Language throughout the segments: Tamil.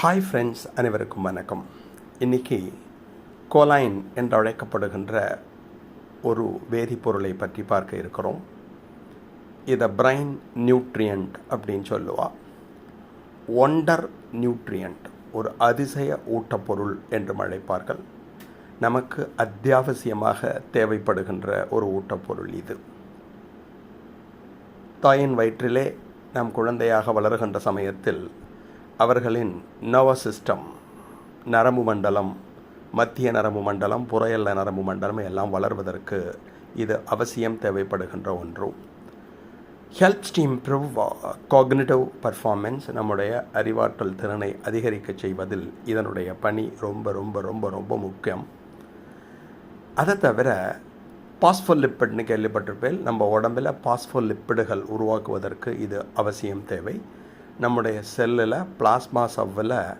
ஹாய் ஃப்ரெண்ட்ஸ் அனைவருக்கும் வணக்கம். இன்னைக்கு கோலைன் என்று அழைக்கப்படுகின்ற ஒரு வேதிப்பொருளை பற்றி பார்க்க இருக்கிறோம். இதை பிரைன் நியூட்ரியண்ட் அப்படின்னு சொல்லுவா. ஒண்டர் நியூட்ரியண்ட் ஒரு அதிசய ஊட்டப்பொருள் என்றும் அழைப்பார்கள். நமக்கு அத்தியாவசியமாக தேவைப்படுகின்ற ஒரு ஊட்டப்பொருள் இது. தாயின் வயிற்றிலே நாம் குழந்தையாக வளருகின்ற சமயத்தில் அவர்களின் நர்வஸ் சிஸ்டம் நரம்பு மண்டலம் மத்திய நரம்பு மண்டலம் புறையல்ல நரம்பு மண்டலம் எல்லாம் வளர்வதற்கு இது அவசியம் தேவைப்படுகின்ற ஒன்று. Helps to improve cognitive performance நம்முடைய அறிவாற்றல் திறனை அதிகரிக்க செய்வதில் இதனுடைய பணி ரொம்ப ரொம்ப ரொம்ப ரொம்ப முக்கியம். அதை தவிர பாஸ்போலிப்பிட்னு கேள்விப்பட்டிருப்பேன். நம்ம உடம்பில் பாஸ்போலிப்பிடுகள் உருவாக்குவதற்கு இது அவசியம் தேவை. நம்முடைய செல்லில் பிளாஸ்மா சவ்வில்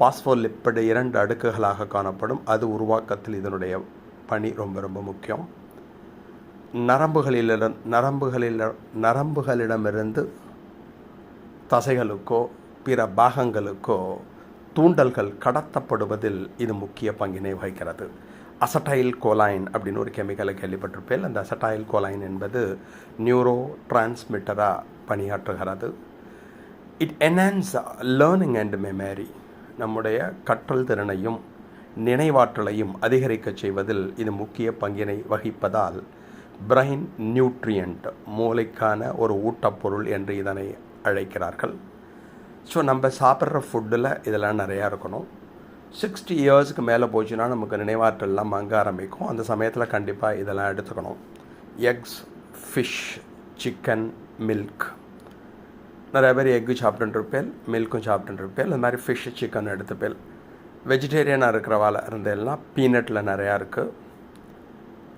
பாஸ்போலிப்பிடு இரண்டு அடுக்குகளாக காணப்படும். அது உருவாக்கத்தில் இதனுடைய பணி ரொம்ப ரொம்ப முக்கியம். நரம்புகளில நரம்புகளில் நரம்புகளிடமிருந்து தசைகளுக்கோ பிற பாகங்களுக்கோ தூண்டல்கள் கடத்தப்படுவதில் இது முக்கிய பங்கினை வகிக்கிறது. அசட்டைல் கோலைன் அப்படின்னு ஒரு கெமிக்கலை கேள்விப்பட்டிருப்பேன். அந்த அசட்டைல் கோலைன் என்பது நியூரோ டிரான்ஸ்மிட்டராக பணியாற்றுகிறது. It enhance learning and memory நம்முடைய கற்றல் திறனையும் நினைவாற்றலையும் அதிகரிக்க செய்வதில் இது முக்கிய பங்கினை வகிப்பதால் பிரைன் நியூட்ரியண்ட் மூளைக்கான ஒரு ஊட்டப்பொருள் என்று இதனை அழைக்கிறார்கள். ஸோ நம்ம சாப்பிட்ற ஃபுட்டில் இதெல்லாம் நிறையா இருக்கணும். சிக்ஸ்டி இயர்ஸுக்கு மேலே போச்சுன்னா நமக்கு நினைவாற்றல்லாம் மங்க ஆரம்பிக்கும். அந்த சமயத்தில் கண்டிப்பாக இதெல்லாம் எடுத்துக்கணும். எக்ஸ் ஃபிஷ் சிக்கன் மில்க் நிறைய பேர் எக்கு சாப்பிட்டுருப்பேன் மில்க்கும் சாப்பிட்டுருப்பேன் அது மாதிரி ஃபிஷ் சிக்கன் எடுத்துப்பேன். வெஜிடேரியனாக இருக்கிறவால இருந்தெல்லாம் பீனட்டில் நிறையா இருக்குது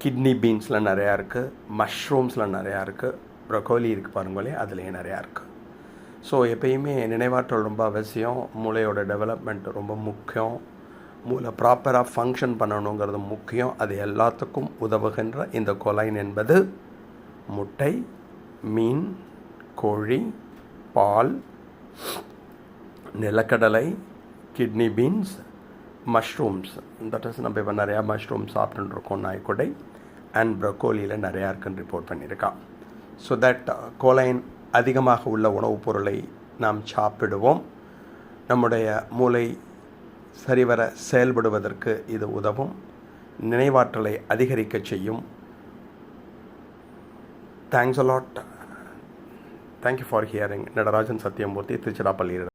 கிட்னி பீன்ஸில் நிறையா இருக்குது மஷ்ரூம்ஸில் நிறையா இருக்குது ப்ரொக்கோலி இருக்குது பாருங்களே அதுலேயும் நிறையா இருக்குது ஸோ எப்பயுமே நினைவாற்றல் ரொம்ப அவசியம். மூளையோட டெவலப்மெண்ட் ரொம்ப முக்கியம். மூளை ப்ராப்பராக ஃபங்க்ஷன் பண்ணணுங்கிறது முக்கியம். அது எல்லாத்துக்கும் உதவுகின்ற இந்த கொலைன் என்பது முட்டை மீன் கோழி பால் நிலக்கடலை kidney beans mushrooms that is நம்ம இப்போ நிறையா மஷ்ரூம் சாப்பிட்டுருக்கோம் நாய்க்குடை. அண்ட் ப்ரொக்கோலியில் நிறையா இருக்குன்னு ரிப்போர்ட் பண்ணியிருக்கான் ஸோ தட் கோலைன் அதிகமாக உள்ள உணவுப் பொருளை நாம் சாப்பிடுவோம். நம்முடைய மூளை சரிவர செயல்படுவதற்கு இது உதவும். நினைவாற்றலை அதிகரிக்க செய்யும். Thanks a lot thank you for hearing Natarajan Sathyamoorthy Tiruchirappalli